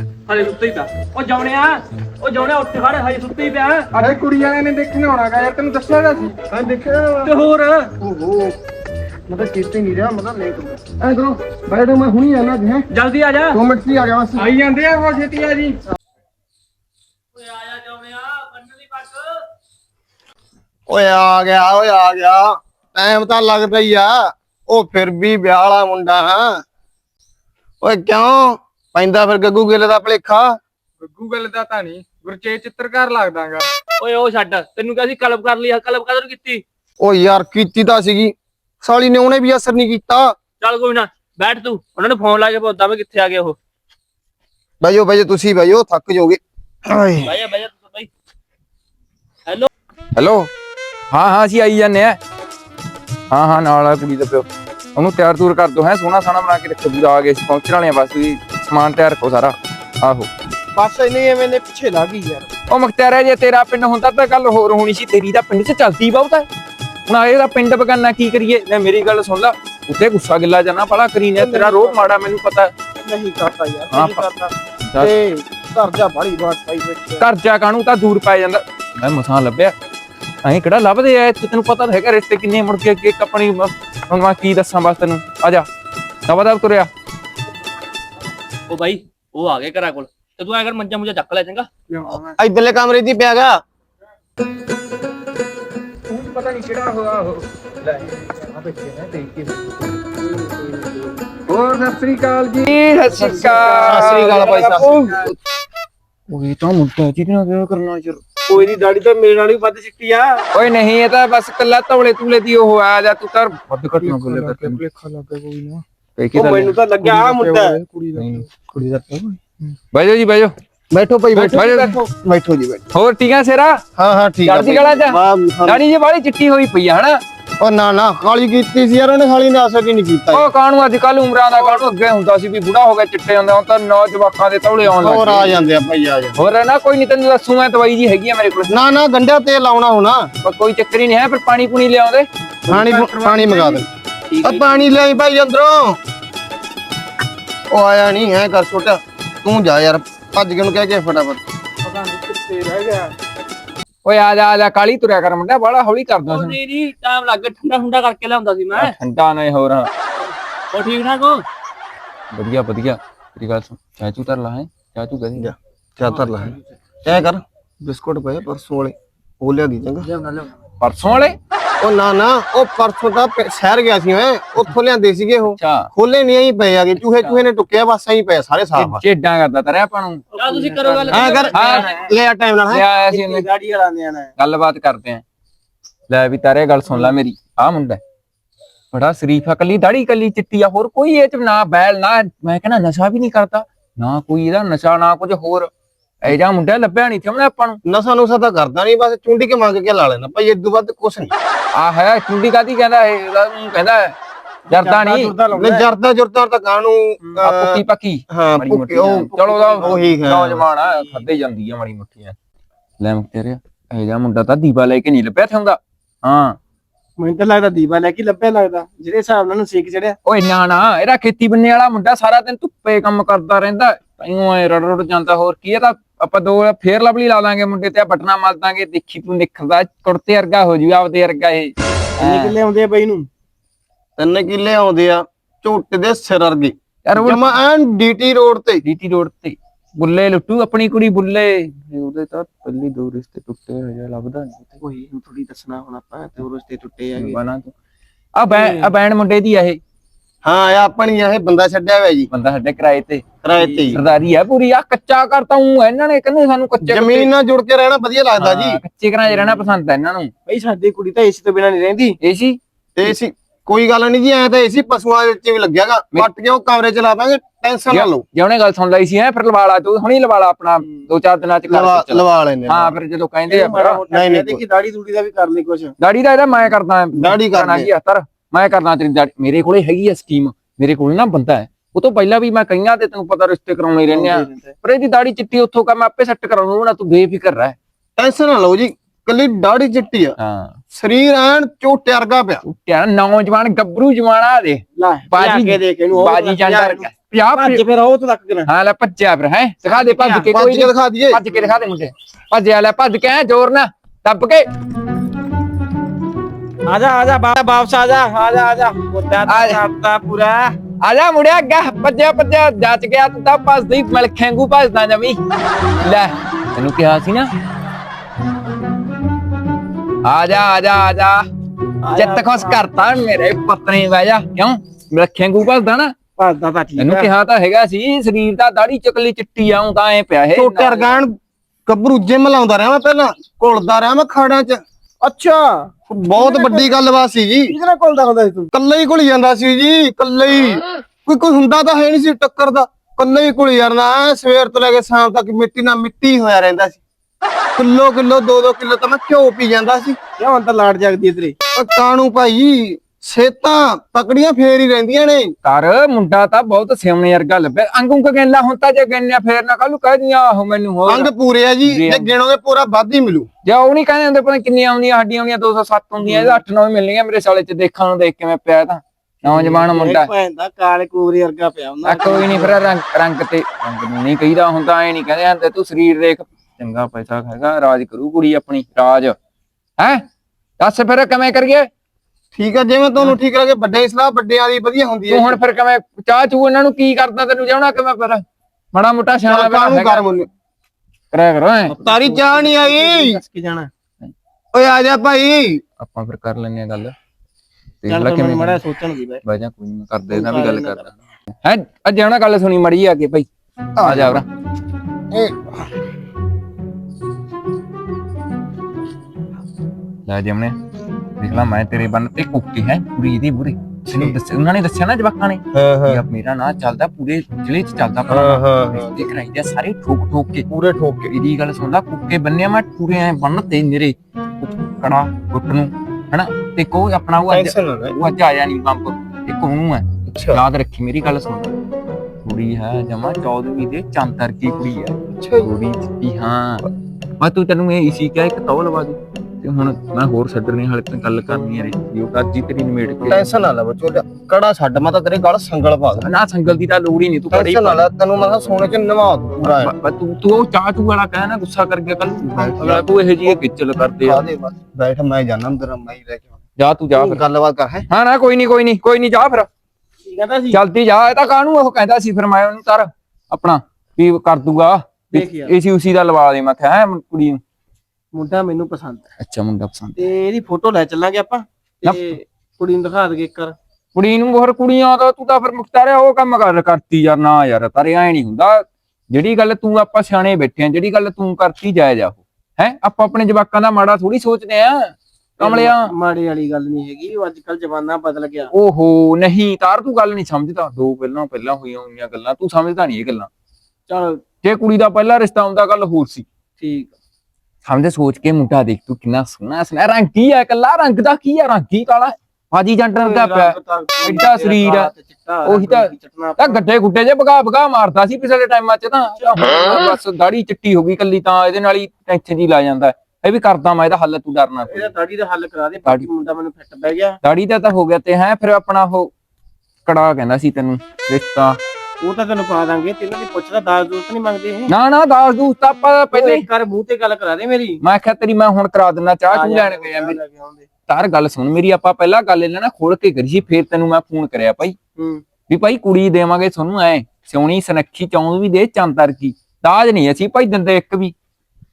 ਹਲੇ ਸੁੱਤੇ ਹੀ ਪਿਆ। ਉਹ ਜਾਉਣਿਆ ਉਹ ਜਾਉਣਿਆ ਉੱਠ ਖੜ ਹਜੇ ਸੁੱਤੇ ਹੀ ਪਿਆ। ਅਰੇ ਕੁੜੀ ਵਾਲਿਆਂ ਨੇ ਦੇਖਣ ਆਉਣਾਗਾ ਯਾਰ ਤੈਨੂੰ ਦੱਸਿਆ ਗਿਆ ਸੀ। ਹਾਂ ਦੇਖਿਆ ਤੇ ਹੋਰ? ਓਹੋ। ਮੈਂ ਤਾਂ ਚੇਤੇ ਨਹੀਂ ਰਿਹਾ ਮੈਂ ਤਾਂ ਲੇਟ ਹੋ ਗਿਆ। ਐ ਕਰੋ ਬੈਠੋ ਮੈਂ ਹੁਣੀ ਆਣਾ ਜੀ ਹੈ। ਜਲਦੀ ਆ ਜਾ। 2 ਮਿੰਟ ਹੀ ਆ ਗਿਆ ਬਸ। ਆਈ ਜਾਂਦੇ ਆ ਬਹੁਤ ਛੇਤੀ ਆ ਜੀ। ਓਏ ਆ ਜਾ ਜਾਉਣਿਆ ਬੰਨ ਦੀ ਪੱਗ। ਓਏ ਆ ਗਿਆ ਓਏ ਆ ਗਿਆ। ਟਾਈਮ ਤਾਂ ਲੱਗਦਾ ਹੀ ਆ। ਉਹ ਫਿਰ ਵੀ ਵਿਆਹ ਵਾਲਾ ਮੁੰਡਾ ਹਾਂ। ਓਏ ਕਿਉਂ? ਪੈਂਦਾ ਫਿਰ ਗੱਗੂ ਗਿੱਲ ਦਾ ਭਲੇਖਾ? ਗੱਗੂ ਗੱਲ ਦਾ ਤਾਂ ਨਹੀਂ ਗੁਰਚੇਤ ਚਿੱਤਰਕਾਰ ਲੱਗਦਾਗਾ। ਓਏ ਉਹ ਛੱਡ ਤੈਨੂੰ ਕਿਹਾ ਸੀ ਕਲਬ ਕਰ ਲਈ ਆ ਕਲਬ ਕਦਰ ਕੀਤੀ? ਓ ਯਾਰ ਕੀਤੀ ਤਾਂ ਸੀਗੀ। ਸਾਲੀ ਨੇ ਉਹਨੇ ਵੀ ਅਸਰ ਨਹੀਂ ਕੀਤਾ। ਚੱਲ ਕੋਈ ਨਾ ਬੈਠ ਤੂੰ ਉਹਨਾਂ ਨੂੰ ਫੋਨ ਲਾ ਕੇ ਪੁੱਛਦਾ ਮੈਂ ਕਿੱਥੇ ਆ ਗਿਆ ਉਹ। ਬਈਓ ਬਈਓ ਤੁਸੀਂ ਬਈਓ ਥੱਕ ਜਾਓਗੇ। ਤੂੰ ਬਈ ਹੈਲੋ। ਹੈਲੋ। ਹਾਂ ਹਾਂ ਅਸੀਂ ਆਈ ਜਾਂਦੇ ਆ। ਹਾਂ ਹਾਂ ਨਾਲ ਆ ਕੁੜੀ ਦਾ ਪਿਓ। ਉਹਨੂੰ ਤਿਆਰ ਤੂਰ ਕਰ ਦੋ ਹੈ ਸੋਹਣਾ ਸਾਣਾ ਬਣਾ ਕੇ ਰੱਖੋ ਪੂਰਾ ਆ ਗਏ ਅਸੀਂ ਪਹੁੰਚਣ ਵਾਲੇ ਆ ਬਸ ਵੀ ਸਮਾਨ ਤਿਆਰ ਰੱਖੋ ਸਾਰਾ। ਆਹੋ। ਬਸ ਨਹੀਂ ਐਵੇਂ ਨੇ ਪਿੱਛੇ ਲੱਗ ਗਈ ਯਾਰ। ਉਹ ਮਖਤਿਆਰਾ ਜੇ ਤੇਰਾ ਪਿੰਡ ਹੁੰਦਾ ਤਾਂ ਗੱਲ ਹੋਰ ਹੋਣੀ ਸੀ ਤੇਰੀ ਦਾ ਪਿੰਡ 'ਚ ਚਲਦੀ ਬਹੁਤ। ਹੈ ਹੁਣ ਆ ਇਹਦਾ ਪਿੰਡ ਬਗਾਨਾ ਕੀ ਕਰੀਏ? ਲੈ ਮੇਰੀ ਗੱਲ ਸੁਣ ਲੈ ਉੱਤੇ ਗੁੱਸਾ ਗਿੱਲਾ ਜਾਣਾ ਪੜਾ ਕਰੀ ਨੇ ਤੇਰਾ ਰੋਹ ਮਾੜਾ ਮੈਨੂੰ ਪਤਾ। ਨਹੀਂ ਕਰਤਾ ਯਾਰ ਹਾਂ, ਨਹੀਂ ਕਰਤਾ ਤੇ ਘਰ ਜਾ ਬਾੜੀ ਬਾਤ ਪਾਈ ਬੈਠੇ ਘਰ ਜਾ ਕਾਣੂ ਤਾਂ ਦੂਰ ਪੈ ਜਾਂਦਾ। ਮੈਂ ਮਸਾਂ ਲੱਭਿਆ। ਐਂ ਕਿਹੜਾ ਲੱਭਦੇ ਆ? ਇੱਥੇ ਤੈਨੂੰ ਪਤਾ ਤਾਂ ਹੈਗਾ ਰਿਸ਼ਤੇ ਕਿੰਨੇ ਮੁੜ ਕੇ ਅੱਗੇ ਆਪਣੀ ਮ- ਹੁਣ ਮੈਂ ਕੀ ਦੱਸਾਂ ਬਸ ਤੈਨੂੰ। ਆ ਜਾ। ਦਵਾ ਦਵ ਤੁਰਿਆ। ਉਹ ਬਾਈ ਉਹ ਆ ਗਏ ਘਰਾਂ ਕੋਲ। ਤੇ ਤੂੰ ਐ ਕਰ ਮੰਜਾ ਮੁੰਜਾ ਚੱਕ ਲੈ ਚੰਗਾ। ਇਧਰਲੇ ਕਮਰੇ ਹੀ ਪਿਆਗਾ ਪਤਾ ਨਹੀਂ ਕਿਹੜਾ ਹੋਇਆ ਉਹ। ਲੈ ਆ ਬੱਚੇ ਨੇ ਦੇਖ ਕੇ। ਹੋਰ ਸਤਿ ਸ੍ਰੀ ਅਕਾਲ ਜੀ। ਸਤਿ ਸ਼੍ਰੀ ਅਕਾਲ। ਸਤਿ ਸ਼੍ਰੀ ਅਕਾਲ। ਭਾਈ ਸਾਹਿਬ। ਓਏ ਤਾਂ ਮੁੱਦਾ ਜੀ ਨਾ ਕਿਉਂ ਕਰਨਾ ਚਿਰ ਕੋਈ ਦੀ ਦਾੜੀ ਤਾਂ ਮੇਰੇ ਨਾਲ ਵੀ ਵੱਧ ਚਿੱਟੀ ਆ। ਓਏ ਨਹੀਂ ਇਹ ਤਾਂ ਬਸ ਕੱਲਾ ਤੌਲੇ ਤੂਲੇ ਦੀ ਉਹ ਆ ਜਾ ਤੂੰ ਤਾਂ ਵੱਧ ਘੱਟ ਨਾ ਬੋਲੇ ਕਰ ਤੈਨੂੰ। ਭਲੇਖਾ ਲੱਗ ਕੋਈ ਨਾ। ਕੀ ਉਹ ਮੈਨੂੰ ਤਾਂ ਲੱਗਿਆ ਆ ਮੁੱਦਾ ਹੈ। ਕੁੜੀ ਦਾ ਨਹੀਂ ਕੁੜੀ ਦਾ ਬੈਜੋ ਜੀ ਬੈਜੋ ਬੈਠੋ ਭਾਈ ਬੈਠੋ। ਬੈਠੋ। ਬੈਠੋ। ਬੈਠੋ ਜੀ ਬੈਠੋ। ਹੋਰ ਠੀਕ ਆ ਸੇਰਾ? ਹਾਂ ਹਾਂ ਠੀਕ ਆ ਚੜ੍ਹਦੀ ਕਲਾ ਚ? ਵਾਹ, ਹਾਂ। ਦਾੜੀ ਜੇ ਬਾਲੀ ਚਿੱਟੀ ਹੋਈ ਪਈ ਆ ਹਨਾ? ਉਹ ਨਾ ਨਾ ਖਾਲੀ ਕੀਤੀ ਸੀ ਯਾਰ ਉਹਨੇ ਖਾਲੀ ਨੇ ਅਸਰ ਹੀ ਨਹੀਂ ਕੀਤਾ। ਉਹ ਕਾਣੂ ਅੱਜ ਕੱਲ ਉਮਰਾਂ ਦਾ ਕਾਣੂ ਅੱਗੇ ਹੁੰਦਾ ਸੀ ਵੀ ਬੁੜਾ ਹੋ ਗਿਆ ਚਿੱਟੇ ਹੁੰਦਾ ਹੁਣ ਤਾਂ ਨੌ ਜਵਾਕਾਂ ਦੇ ਤੌਲੇ ਆਉਣ ਲੱਗ। ਹੋਰ ਆ ਗਏ ਜਾਂਦੇ ਆ ਭਾਈ ਆ ਜਾਂਦੇ ਹੋਰ ਨਾ ਕੋਈ ਨਹੀਂ ਤੈਨੂੰ ਦੱਸੂ ਮੈਂ ਦਵਾਈ ਜੀ ਹੈਗੀ ਆ ਮੇਰੇ ਕੋਲ। ਨਾ ਨਾ ਗੰਡਿਆ ਤੇ ਲਾਉਣਾ ਹੋਣਾ। ਪਰ ਕੋਈ ਚੱਕਰ ਹੀ ਨਹੀਂ ਹੈ ਪਰ ਪਾਣੀ ਪੂਣੀ ਲਿਆਉਂਦੇ ਪਾਣੀ ਪਾਣੀ ਮੰਗਾ ਦੇ। ਠੀਕ ਆ ਪਾਣੀ ਲਿਆਈ ਭਾਈ ਅੰਦਰੋਂ। ਉਹ ਆਇਆ ਨਹੀਂ ਹੈ ਕਰ ਛੋਟਾ। ਤੂੰ ਜਾ ਯਾਰ ਭੱਜ ਕੇ ਨੂੰ ਕਹਿ ਕੇ ਫਟਾਫਟ। ਪਤਾ ਨਹੀਂ ਕਿੱਥੇ ਰਹਿ ਗਿਆ। ਓਏ ਆ ਜਾ ਆ ਜਾ ਕਾਲੀ ਤੁਰਿਆ ਕਰ ਮੁੰਡਾ ਬੜਾ ਹੌਲੀ ਕਰਦਾ ਉਹ ਸੀ। ਨਹੀਂ ਨਹੀਂ ਟਾਈਮ ਲੱਗ ਗਿਆ ਠੰਡਾ ਠੰਡਾ ਕਰਕੇ ਲਿਆਉਂਦਾ ਸੀ ਮੈਂ। ਠੰਡਾ ਨਹੀਂ ਹੋ ਰਹਾ ਉਹ ਠੀਕ ਠਾਕ ਹੋ? ਵਧੀਆ ਵਧੀਆ। ਤੇਰੀ ਗੱਲ ਸੁਣ ਚਾਚੂ ਧਰ ਲਾ ਹੈ? ਚਾਚੂ ਕਹਦੀ ਜਾ ਚਾ ਧਰ ਲੈ ਐ ਕਰ ਬਿਸਕੁਟ ਪਏ ਪਰਸੋਂ ਵਾਲੇ। ਉਹ ਲਿਆ ਦੀ ਚੰਗਾ। ਪਰਸੋਂ ਵਾਲੇ? ਉਹ ਨਾ ਨਾ ਉਹ ਪਰਸੋਂ ਤਾਂ ਪ- ਸ਼ਹਿਰ ਗਿਆ ਸੀ ਮੈਂ ਉੱਥੋਂ ਲਿਆਂਦੇ ਸੀਗੇ ਉਹ। ਖੋਲੇ ਨਹੀਂ ਆਈ ਪਏ ਆਗੇ ਚੂਹੇ ਚੂਹੇ ਨੇ ਟੁੱਕਿਆ ਬਸ ਐਂ ਪਏ ਸਾਰੇ ਸਾਫ਼ ਚੇਡਾਂ ਕਰਦਾ ਤੇਰਾ ਆਪਾਂ ਨੂੰ। ਆ ਤੁਸੀਂ ਕਰੋ ਗੱਲ। ਐ ਕਰ। ਹਾਂ। ਲੈ ਆ ਟਾਈਮ ਨਾਲ ਲੈ ਆਇਆ ਸੀ ਇਹਨੇ। ਗਾੜੀ ਵਾਲਾ ਨੇ। ਆਣਾ ਗੱਲਬਾਤ ਕਰਦੇ ਆਂ। ਲੈ ਵੀ ਤਾਰੇ ਗੱਲ ਸੁਣ ਲੈ ਮੇਰੀ। ਆ ਮੁੰਡਾ ਹੈ। ਬੜਾ ਸ਼ਰੀਫ ਆ ਕੱਲੀ ਦਾੜੀ ਕੱਲੀ ਚਿੱਟੀ ਆ। ਹੋਰ ਕੋਈ ਇਹ ਚ ਨਾ ਬੈਲ ਨਾ ਮੈਂ ਕਹਿੰਦਾ ਨਸ਼ਾ ਵੀ ਨਹੀਂ ਕਰਦਾ। ਨਾ ਕੋਈ ਇਹਦਾ ਨਸ਼ਾ ਨਾ ਕੁਝ ਹੋਰ। ਐ ਜਾ ਮੁੰਡਾ ਲੱਭਿਆ ਨਹੀਂ ਥਮਣਾ ਆਪਾਂ ਨੂੰ। ਨਸਾ ਨੁਸਾ ਤਾਂ ਕਰਦਾ ਨਹੀਂ ਬਸ ਚੁੰਡੀ ਕੇ ਮੰਗ ਕੇ ਲਾ ਲੈਣਾ ਭਾਈ ਇਦੋਂ ਵੱਧ ਕੁਛ ਨਹੀਂ ਆ ਹੈ ਚੁੰਡੀ ਕਾਦੀ ਕਹਿੰਦਾ ਇਹ? ਕਹਿੰਦਾ ਜਰਦਾ ਨਹੀਂ ਨਹੀਂ ਜਰਦਾ ਜੁਰਦਾ ਤਾਂ ਕਾਨੂੰ ਆ ਪੁੱਕੀ ਪੱਕੀ। ਹਾਂ ਮਾੜੀ ਪੁੱਕੀ ਚਲੋ ਉਹਦਾ ਉਹੀ ਹੈ। ਨੌਜਵਾਨ ਆ ਖੱਦੇ ਜਾਂਦੀ ਆ ਮਾੜੀ ਮੋਟੀ ਆ। ਲੈ ਮੁਕਤੇਰਿਆ ਇਹ ਜਾ ਮੁੰਡਾ ਤਾਂ ਦੀਵਾ ਲੈ ਕੇ ਨਹੀਂ ਲੱਭਿਆ ਥਿਆਉਂਦਾ ਹਾਂ। ਮੈਨੂੰ ਤਾਂ ਲੱਗਦਾ ਦੀਵਾ ਲੈ ਕੇ ਲੱਭਿਆ ਲੱਗਦਾ। ਜਿਹੜੇ ਹਿਸਾਬ ਨਾਲ ਨੂੰ ਸੇਕ ਚੜਿਆ। ਓਏ ਨਾ ਨਾ ਇਹਦਾ ਖੇਤੀ ਬੰਨੇ ਵਾਲਾ ਮੁੰਡਾ ਸਾਰਾ ਦਿਨ ਧੁੱਪੇ ਕੰਮ ਕਰਦਾ ਰਹਿੰਦਾ। ਤੈਨੂੰ ਐ ਰੜ ਰੜ ਜਾਂਦਾ ਹੋਰ ਕੀ ਹੈ ਤਾਂ ਆਪਾਂ ਦੋ ਫੇਰ ਲਵਲੀ ਲਾ ਦਾਂਗੇ ਮੁੰਡੇ ਤੇ ਬਟਨਾ ਮਲ ਦਾਂਗੇ ਦੇਖੀ ਤੂੰ ਨਿਖਰਦਾ ਕੁੜਤੇ ਵਰਗਾ ਹੋ ਜੂ ਆਪਦੇ ਵਰਗਾ ਇਹ। ਕਿੰਨੇ ਕਿੱਲੇ ਆਉਂਦੇ ਆ ਬਈ ਨੂੰ? ਤਿੰਨ ਕਿੱਲੇ ਆਉਂਦੇ ਆ ਝੋਟੇ ਦੇ ਸਿਰ ਵਰਗੇ। ਯਾਰ ਉਹ ਜਮਾ ਐਨ ਡੀਟੀ ਰੋਡ ਤੇ। ਡੀਟੀ ਰੋਡ ਤੇ। ਬੁੱਲੇ ਲੁੱਟੂ ਆਪਣੀ ਕੁੜੀ ਬੁੱਲੇ। ਤੇ ਉਹਦੇ ਤਾਂ ਪਹਿਲੀ ਦੋ ਰਿਸ਼ਤੇ ਟੁੱਟੇ ਹੋਏ ਆ ਲੱਭਦਾ ਨਹੀਂ ਕੋਈ ਹੁਣ ਥੋੜੀ ਦੱਸਣਾ ਹੁਣ ਆਪਾਂ ਤੇ ਉਹ ਰਸਤੇ ਟੁੱਟੇ ਬਣਾ ਤੂੰ। ਆ ਬੈ ਆ ਬੈਣ ਮੁੰਡੇ ਦੀ ਆ ਇਹ। ਹਾਂ ਇਹ ਆਪਣੀ ਇਹ ਬੰਦਾ ਛੱਡਿਆ ਹੋਇਆ ਜੀ। ਬੰਦਾ ਸਾਡੇ ਕਿਰਾਏ ਤੇ। ਕਿਰਾਏ ਤੇ ਸਰਦਾਰੀ ਹੈ ਪੂਰੀ। ਆ ਕੱਚਾ ਘਰ ਤਾਂ ਇਹਨਾਂ ਨੇ ਕਹਿੰਦੇ ਸਾਨੂੰ ਕੱਚੇ ਜ਼ਮੀਨ ਨਾਲ ਜੁੜ ਕੇ ਰਹਿਣਾ ਵਧੀਆ ਲੱਗਦਾ ਜੀ। ਕੱਚੇ ਘਰਾਂ 'ਚ ਰਹਿਣਾ ਪਸੰਦ ਹੈ ਇਹਨਾਂ ਨੂੰ। ਬਈ ਸਾਡੀ ਕੁੜੀ ਤਾਂ ਏਸੀ ਤੋਂ ਬਿਨਾ ਨਹੀਂ ਰਹਿੰਦੀ। ਇਹ ਸੀ ਤੇ ਏਸੀ ਕੋਈ ਗੱਲ ਨਹੀਂ ਜੀ ਐ ਤਾਂ ਏਸੀ ਪਸ਼ੂਆਂ ਵਿੱਚ ਵੀ ਲੱਗਿਆਗਾ। ਕੱਟ ਕੇ ਉਹ ਕਮਰੇ ਚ ਲਾ ਦਾਂਗੇ ਟੈਨਸ਼ਨ ਨਾ ਲਓ। ਜੇ ਗੱਲ ਸੁਣ ਲਈ ਸੀ ਹੈ ਫਿਰ ਲਵਾਲਾ ਤੂੰ ਹੁਣੀ ਲਵਾਲਾ ਆਪਣਾ ਦੋ ਚਾਰ ਦਿਨਾਂ 'ਚ ਕਰ ਲਵਾ ਲੈਨੇ ਹਾਂ ਫਿਰ ਜਦੋਂ ਕਹਿੰਦੇ ਆ ਨਹੀਂ, ਨਹੀਂ, ਨਹੀਂ ਦਾੜੀ ਦੂੜੀ ਦਾ ਵੀ ਕਰ ਲਈ ਕੁਛ। ਦਾੜੀ ਦਾ ਇਹਦਾ ਮੈਂ ਕਰਦਾ ਦਾੜੀ ਕਰਨੀ। 70 ਮੈਂ ਕਰਨਾ ਤੇਰੀ ਦਾੜੀ ਮੇਰੇ ਕੋਲੇ ਹੈਗੀ ਆ ਸਕੀਮ ਮੇਰੇ ਕੋਲ ਨਾ ਬੰਦਾ ਹੈ। ਉਹ ਤੋਂ ਪਹਿਲਾਂ ਵੀ ਮੈਂ ਕਈਆਂ ਤੇ ਤੈਨੂੰ ਪਤਾ ਰਿਸ਼ਤੇ ਕਰਾਉਣੇ ਰਹਿੰਦੇ ਆ ਪਰ ਇਹਦੀ ਦਾੜੀ ਚਿੱਟੀ ਉੱਥੋਂ ਕਾ ਮੈਂ ਆਪੇ ਸੈੱਟ ਕਰਾਉਣਾ ਨਾ ਤੂੰ ਬੇਫਿਕਰ ਰਹਿ। ਟੈਨਸ਼ਨ ਨਾ ਲਓ ਜੀ ਕੱਲੀ ਦਾੜੀ ਚਿੱਟੀ ਆ। ਹਾਂ। ਸਰੀਰ ਐਨ ਝੋਟੇ ਵਰਗਾ ਪਿਆ। ਉੱਟਿਆ ਨੌਜਵਾਨ ਗੱਭਰੂ ਜਵਾਨਾ ਦੇ। ਬਾਜੀ- ਕੇ ਦੇਖ ਇਹਨੂੰ ਬਾਜੀ ਜਾਂਦਾ ਰੱਖਿਆ 50 ਭੱਜ ਫਿਰ ਉਹ ਤੱਕ ਕਰਾਂ ਹਾਂ ਲੈ ਭੱਜਿਆ ਫਿਰ ਹੈ। ਦਿਖਾ ਦੇ ਭੱਜ ਕੇ ਕੋਈ ਦਿਖਾ ਦਈਏ। ਭੱਜ ਕੇ ਦਿਖਾ ਦੇ ਮੁੰਡੇ। ਭੱਜਿਆ ਲੈ ਭੱਜ ਕੇ ਜ਼ੋਰ ਨਾ ਦੱਬ ਕੇ। ਆ ਜਾ ਆ ਜਾ ਵਾਪਸ ਆ ਜਾ ਆ ਜਾ ਆ ਜਾ ਮੁੱਦਾ ਆ ਜਾ। ਕਰਤਾ ਪੂਰਾ ਆ ਜਾ ਮੁੜਿਆ ਅੱਗਾ ਭੱਜਿਆ ਭੱਜਿਆ ਜੱਜ ਗਿਆ ਤੂੰ ਤਾਂ ਭੱਜਦੀ ਮਲਖੇਂਗੂ ਭੱਜਦਾ ਜਮੀ ਲੈ ਤੈਨੂੰ ਕਿਹਾ ਸੀ ਨਾ ਆ ਜਾ ਆ ਜਾ ਆ ਜਾ ਜਿੱਤ ਖੁਸ਼ ਕਰਤਾ ਮੇਰੇ ਪਤਨੀ ਬਹਿ ਜਾ ਕਿਉਂ ਮਲਖੇਂਗੂ ਭੱਜਦਾ ਨਾ ਭੱਜਦਾ ਤਾਂ ਠੀਕ ਤੈਨੂੰ ਹੈ ਕਿਹਾ ਤਾਂ ਹੈਗਾ ਸੀ ਸਰੀਰ ਦਾ ਦਾੜੀ ਚਕਲੀ ਚਿੱਟੀ ਆਉਂ ਤਾਂ ਐ ਪਿਆ ਇਹ ਛੋਟੇ ਅਰਗਾਨ ਗੱਭਰੂ ਜਿਮ ਲਾਉਂਦਾ ਰਿਹਾ ਮੈਂ ਪਹਿਲਾਂ ਘੁਲਦਾ ਰਿਹਾ ਮੈਂ ਖਾੜਾਂ 'ਚ ਅੱਛਾ ਬਹੁਤ ਵੱਡੀ ਗੱਲਬਾਤ ਸੀ ਜੀ। ਕਿਹਦੇ ਨਾਲ ਕੋਲਦਾ ਹੁੰਦਾ ਸੀ ਤੂੰ। ਕੱਲੇ ਹੀ ਘੁਲੀ ਜਾਂਦਾ ਸੀ ਜੀ ਕੱਲੇ ਹੀ। ਕੋਈ ਕੋਈ ਹੁੰਦਾ ਤਾਂ ਹੈ ਨਹੀਂ ਸੀ ਟੱਕਰ ਦਾ। ਕੱਲੇ ਹੀ ਘੁਲੀ ਜਾਂਦਾ। ਸਵੇਰ ਤੋਂ ਲੈ ਕੇ ਸ਼ਾਮ ਤੱਕ ਮਿੱਟੀ ਨਾਲ ਮਿੱਟੀ ਹੋਇਆ ਰਹਿੰਦਾ ਸੀ। ਕਿਲੋ ਕਿਲੋ 2-2 ਕਿਲੋ ਤਾਂ ਮੈਂ ਘਿਓ ਪੀ ਜਾਂਦਾ ਸੀ। ਕਿਉਂ ਹੁਣ ਤਾਂ ਲਾਟ ਜਗਦੀ ਤੇਰੇ। ਉਹ ਕਾਣੂ ਭਾਈ ਸੇਤਾਂ ਤਕੜੀਆਂ ਫੇਰ ਹੀ ਰਹਿੰਦੀਆਂ ਨੇ। ਕਰ ਮੁੰਡਾ ਤਾਂ ਬਹੁਤ ਸਿਆਣੇ ਵਰਗਾ ਲੱਭਿਆ ਅੰਗੂ ਕ ਗੈਲਾ ਹੁਣ ਤਾਂ ਜੇ ਗੈਨਿਆ ਫੇਰ ਨਾ ਕੱਲੂ ਕਹਿ ਦੀਆਂ ਆਹੋ ਮੈਨੂੰ ਹੋਰ। ਅੰਗ ਪੂਰੇ ਆ ਜੀ ਜੀ। ਗਿਣੋਗੇ ਪੂਰਾ ਵੱਧ ਹੀ ਮਿਲੂ। ਜੇ ਉਹ ਨਹੀਂ ਕਹਿੰਦੇ ਹੁੰਦੇ ਪਤਾ ਕਿੰਨੀਆਂ ਆਉਂਦੀਆਂ ਹੱਡੀਆਂ ਆਉਂਦੀਆਂ 207 ਹੁੰਦੀਆਂ ਇਹਦਾ 8-9 ਮਿਲਣੀਆਂ ਮੇਰੇ ਸਾਲੇ ਚ ਦੇਖਣ ਨੂੰ ਦੇਖ ਕੇ ਮੈਂ ਪਿਆ ਤਾਂ। ਨੌਜਵਾਨ ਮੁੰਡਾ। ਭੈਣ ਦਾ ਕਾਲੇ ਕੂਬਰੀ ਵਰਗਾ ਪਿਆ ਆ ਹੁੰਦਾ ਕੋਈ ਨਹੀਂ ਫਿਰ ਰੰਗ ਰੰਗ ਤੇ ਰੰਗ ਨੂੰ ਨਹੀਂ ਕਹੀਦਾ ਹੁੰਦਾ ਐ ਨਹੀਂ ਕਹਿੰਦੇ ਹੁੰਦੇ ਤੂੰ ਸਰੀਰ ਦੇਖ ਚੰਗਾ ਪੈਸਾ ਖਾਏਗਾ ਰਾਜ ਕਰੂ ਕੁੜੀ ਆਪਣੀ ਰਾਜ। ਹੈ? ਦੱਸ ਫਿਰ ਕਿਵੇਂ ਕਰੀਏ? ਠੀਕ ਆ ਜਿਵੇਂ ਤੁਹਾਨੂੰ ਠੀਕ ਲੱਗੇ ਵੱਡੇ ਦੀ ਸਲਾਹ ਵੱਡਿਆਂ ਦੀ ਵਧੀਆ ਹੁੰਦੀ ਹੈ ਤੂੰ ਹੁਣ ਫਿਰ ਕਿਵੇਂ ਚਾਹ ਚੂ ਇਹਨਾਂ ਨੂੰ ਕੀ ਕਰਦਾ ਤੈਨੂੰ ਜਾਉਣਾ ਕਿਵੇਂ ਫਿਰ? ਮਾੜਾ ਮੋਟਾ ਸਿਆਣਾ ਬਣਾ ਕਾਹਨੂੰ ਕਰ ਮੁੰਡੇ ਕਰਿਆ ਕਰੋ ਐਂ। ਤਾਰੀ ਚਾਹ ਨਹੀਂ ਆਈ। ਦੱਸ ਕੇ ਜਾਣਾ? ਓਏ ਆ ਜਾ ਭਾਈ। ਆਪਾਂ ਫਿਰ ਕਰ ਲੈਨੇ ਆ ਗੱਲ। ਦੇਖ ਚੱਲ ਲੈ ਫਿਰ ਕਿਵੇਂ ਮੈਨੂੰ ਮੜਾ ਸੋਚਣ ਦੀ ਬੈ ਬਹਿ ਜਾ ਕੋਈ ਨਹੀਂ ਕਰਦੇ ਇਹਦਾ ਵੀ ਗੱਲ ਕਰਦਾ। ਹੈ ਅੱਜ ਆਉਣਾ ਗੱਲ ਸੁਣੀ ਮੜੀ ਆ ਕੇ ਭਾਈ। ਆ ਜਾ ਵਰਾ ਲੈ ਜਮਨੇ ਦੇਖ ਲਾ ਮੈਂ ਤੇਰੇ ਬੰਨ ਤੇ ਕੁੱਕੀ ਹੈ ਪੂਰੀ ਦੀ ਦੱਸਿਆ ਉਹਨਾਂ ਨੇ ਦੱਸਿਆ ਨਾ ਜਵਾਕਾਂ ਨੇ ਹਾਂ ਕਿ ਆ ਮੇਰਾ ਨਾਂ ਚੱਲਦਾ ਪੂਰੇ ਜ਼ਿਲ੍ਹੇ 'ਚ ਚੱਲਦਾ ਹਾਂ, ਹਾਂ, ਹਾਂ। ਰਿਸ਼ਤੇ ਕਰਾਈਦੇ ਆ ਸਾਰੇ ਠੋਕ ਠੋਕ ਕੇ। ਪੂਰੇ ਠੋਕ ਕੇ। ਇਹਦੀ ਗੱਲ ਸੁਣ ਲਾ ਕੁੱਕੇ ਬੰਨਿਆ ਮੈਂ ਪੂਰੇ ਐ ਬੰਨ ਤੇ ਮੇਰੇ ਕੜਾ ਗੁੱਟ ਨੂੰ ਹਨਾ? ਤੇ ਕੋਈ ਆਪਣਾ ਉਹ ਅੱਜ ਟੈਨਸ਼ਨ ਨਾ ਲੈ। ਉਹ ਅੱਜ ਆਇਆ ਨਹੀਂ ਪੰਪ ਇੱਕ ਉਹਨੂੰ ਹੈ ਅੱਛਾ। ਯਾਦ ਰੱਖੀ ਮੇਰੀ ਗੱਲ ਸੁਣ। ਕੁੜੀ ਹੈ ਜਮਾ 14ਵੀਂ ਦੇ ਚੰਤਰ ਕੀ ਕੁੜੀ ਹੈ ਅੱਛਾ ਜੀ। ਕੁੜੀ ਚਿੱਟੀ ਹਾਂ। ਮੈਂ ਤੂੰ ਤੈਨੂੰ ਇਹ ਇਸੀ ਕਿਹਾ ਇੱਕ ਤੌਲ ਲਵਾ ਦੇ। ਤੇ ਹੁਣ ਮੈਂ ਹੋਰ ਛੱਡਣੀ ਹਾਲੇ ਤਾਂ ਗੱਲ ਕਰਨੀ ਹੈ ਰੇ ਉਹ ਅੱਜ ਹੀ ਤੇਰੀ ਨਿਮੇੜ ਕੇ। ਟੈਨਸ਼ਨ ਨਾ ਲੈ ਬੱਚੋ ਕੜਾ ਛੱਡ ਮੈਂ ਤਾਂ ਤੇਰੇ ਗਲ ਸੰਗਲ ਪਾ ਦਾਂ ਨਾ ਸੰਗਲ ਦੀ ਤਾਂ ਲੋੜ ਹੀ ਨਹੀਂ ਤੂੰ ਕੜੀ ਟੈਨਸ਼ਨ ਨਾ ਲੈ ਤੈਨੂੰ ਮੈਂ ਕਿਹਾ ਸੋਨੇ ਚ ਨਵਾ ਦੂੰ ਪੂਰਾ ਤੂੰ ਤੂੰ ਉਹ ਚਾਹ ਚੂ ਵਾਲਾ ਕਹਿ ਨਾ ਗੁੱਸਾ ਕਰ ਗਿਆ ਕੱਲ ਅਗਲਾ ਤੂੰ ਇਹੋ ਜਿਹੀ ਕਿਚਲ ਕਰਦੇ ਆ। ਖਾ ਦੇ ਬਸ ਬੈਠ ਮੈਂ ਜਾਣਾ ਅੰਦਰ ਮੈਂ ਹੀ ਲੈ ਕੇ ਜਾ ਤੂੰ ਜਾ ਫਿਰ। ਗੱਲਬਾਤ ਕਰ ਹੈ? ਹਾਂ ਨਾ ਕੋਈ ਨਹੀਂ ਕੋਈ ਨਹੀਂ ਕੋਈ ਨਹੀਂ ਜਾ ਫਿਰ। ਕਹਿੰਦਾ ਸੀ? ਜਲਦੀ ਜਾ ਇਹ ਤਾਂ ਕਾਹਨੂੰ ਉਹ ਕਹਿੰਦਾ ਸੀ ਫਿਰ ਮੈਂ ਉਹਨੂੰ ਤਰ ਆਪਣਾ ਵੀ ਕਰ ਦੂਗਾ। ਏਸੀ ਉਸੀ ਦਾ ਲਵਾ ਦੇ ਮੈਂ ਕਿਹਾ ਹੈ ਕੁੜੀ ਨੂੰ। ਮੁੰਡਾ ਮੈਨੂੰ ਪਸੰਦ ਹੈ। ਅੱਛਾ ਮੁੰਡਾ ਪਸੰਦ ਤੇ ਇਹਦੀ ਫੋਟੋ ਲੈ ਚੱਲਾਂਗੇ ਆਪਾਂ ਤੇ ਕੁੜੀ ਨੂੰ ਦਿਖਾ ਦਗੇ ਇੱਕ ਵਾਰ। ਕੁੜੀ ਨੂੰ ਹੋਰ ਕੁੜੀਆਂ ਦਾ ਤੂੰ ਤਾਂ ਫਿਰ ਮੁਖਤਾਰਿਆ ਉਹ ਕੰਮ ਕਰ ਕਰਤੀ ਯਾਰ ਨਾ ਯਾਰ ਤਾਰੇ ਐ ਨਹੀਂ ਹੁੰਦਾ। ਜਿਹੜੀ ਗੱਲ ਤੂੰ ਆਪਾਂ ਸਿਆਣੇ ਬੈਠੇ ਆ ਜਿਹੜੀ ਗੱਲ ਤੂੰ ਕਰਤੀ ਜਾਇਜ਼ ਆ ਹੈ? ਆਪਾਂ ਆਪਣੇ ਜਵਾਕਾਂ ਦਾ ਮਾੜਾ ਥੋੜੀ ਸੋਚਦੇ ਆ ਕਮਲਿਆ। ਮਾੜੇ ਵਾਲੀ ਗੱਲ ਨਹੀਂ ਹੈਗੀ ਉਹ ਅੱਜ ਕੱਲ ਜ਼ਮਾਨਾ ਬਦਲ ਗਿਆ। ਓਹੋ ਨਹੀਂ ਤਾਰ ਤੂੰ ਗੱਲ ਨਹੀਂ ਸਮਝਦਾ। ਦੋ ਪਹਿਲਾਂ ਪਹਿਲਾਂ ਹੋਈਆਂ ਹੋਈਆਂ ਗੱਲਾਂ ਤੂੰ ਸਮਝਦਾ ਨਹੀਂ ਇਹ ਗੱਲਾਂ। ਚਲ। ਜੇ ਕੁੜੀ ਦਾ ਪਹਿਲਾ ਰਿਸ਼ਤਾ ਹੁੰਦਾ ਗੱਲ ਹੋਰ ਸੀ। ਠੀਕ। ਸਮਝੇ ਸੋਚ ਕੇ ਮੁੰਡਾ ਦੇਖ ਤੂੰ ਕਿੰਨਾ ਸੋਹਣਾ ਸੋਹਣਾ। ਰੰਗ ਕੀ ਹੈ ਕੱਲਾ ਰੰਗ ਦਾ ਕੀ ਹੈ ਰੰਗ ਕੀ ਕਾਲਾ? ਬਾਜੀ ਜੰਟਰ ਦਾ ਪਿਆ। ਐਡਾ ਸਰੀਰ ਆ। ਉਹੀ ਤਾਂ- ਤਾਂ ਗੱਡੇ ਗੁੱਡੇ ਜੇ ਭਗਾ ਭਗਾ ਮਾਰਦਾ ਸੀ ਪਿਛਲੇ ਟਾਈਮਾਂ 'ਚ ਤਾਂ। ਬਸ ਦਾੜੀ ਚਿੱਟੀ ਹੋ ਗਈ ਕੱਲੀ ਤਾਂ ਇਹਦੇ ਨਾਲ ਹੀ ਟੈਨਸ਼ਨ ਜੀ ਲਾ ਜਾਂਦਾ। ਇਹ ਵੀ ਕਰਦਾ ਮੈਂ ਇਹਦਾ ਹੱਲ ਤੂੰ ਡਰਨਾ। ਇਹਦਾ ਦਾੜੀ ਦਾ ਹੱਲ ਕਰਾ ਦੇ ਬਾਕੀ ਮੁੰਡਾ ਮੈਨੂੰ ਫਿੱਟ ਬਹਿ ਗਿਆ। ਦਾੜੀ ਦਾ ਤਾਂ ਹੋ ਗਿਆ ਤੇ ਹੈ ਫਿਰ ਆਪਣਾ ਉਹ ਕੜਾ ਕਹਿੰਦਾ ਸੀ ਤੈਨੂੰ ਰਿਸ਼ਤਾ। ਉਹ ਤਾਂ ਤੈਨੂੰ ਪਾ ਦਾਂਗੇ ਤੇ ਇਹਨਾਂ ਦੀ ਪੁੱਛਦਾ ਦਾਜ ਦੋਸਤ ਨਹੀਂ ਮੰਗਦੇ ਇਹ। ਨਾ ਨਾ ਦਾਸ ਦੂਸ ਤਾਂ ਆਪਾਂ ਪਹਿਲੇ ਇੱਕ ਵਾਰ ਮੂੰਹ ਤੇ ਗੱਲ ਕਰਾ ਦੇ ਮੇਰੀ। ਮੈਂ ਕਿਹਾ ਤੇਰੀ ਮੈਂ ਹੁਣ ਕਰਾ ਦਿੰਦਾ ਚਾਹ ਚੂ ਲੈਣ ਗਏ ਆ। ਤਾਰ ਗੱਲ ਸੁਣ ਮੇਰੀ ਆਪਾਂ ਪਹਿਲਾਂ ਗੱਲ ਇਹਨਾਂ ਨਾਲ ਖੋਲ ਕੇ ਕਰੀ ਸੀ ਫੇਰ ਤੈਨੂੰ ਮੈਂ ਫੋਨ ਕਰਿਆ ਭਾਈ। ਹੂੰ। ਵੀ ਭਾਈ ਕੁੜੀ ਦੇਵਾਂਗੇ ਤੁਹਾਨੂੰ ਐ ਸਿਉਣੀ ਸਨੱਖੀ ਚੌਂ ਵੀ ਦੇ ਚੰਤਰ ਕੀ ਦਾਜ ਨਹੀਂ ਅਸੀਂ ਭਾਈ ਦਿੰਦੇ ਇੱਕ ਵੀ।